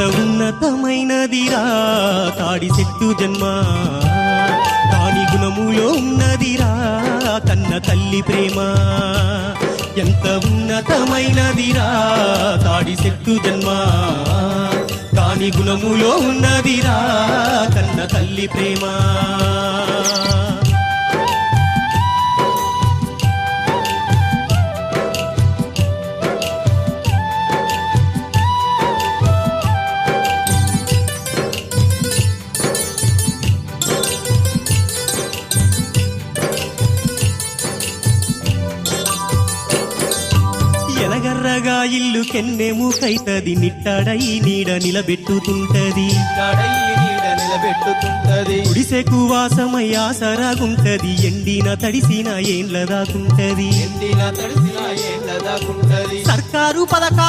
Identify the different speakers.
Speaker 1: ఎంత ఉన్నతమైనదిరా తాడి చెట్టు జన్మ. దాని గుణములో ఉన్నదిరా కన్న తల్లి ప్రేమ. ఎంత ఉన్నతమైనదిరా తాడి చెట్టు జన్మ. దాని గుణములో ఉన్నదిరా కన్న తల్లి ప్రేమ. ఎలగర్రగా ఇల్లు కెన్నెము కైతది నిట్టడై నీడ నిలబెట్టుతుంటది
Speaker 2: కడయి నీడ నిలబెట్టుతుంటది
Speaker 1: గుడిసెకు వాసమై ఆసరాగుంటది ఎండిన తడిసిన ఏండ్ల దాకుంటది. సర్కారు పథకా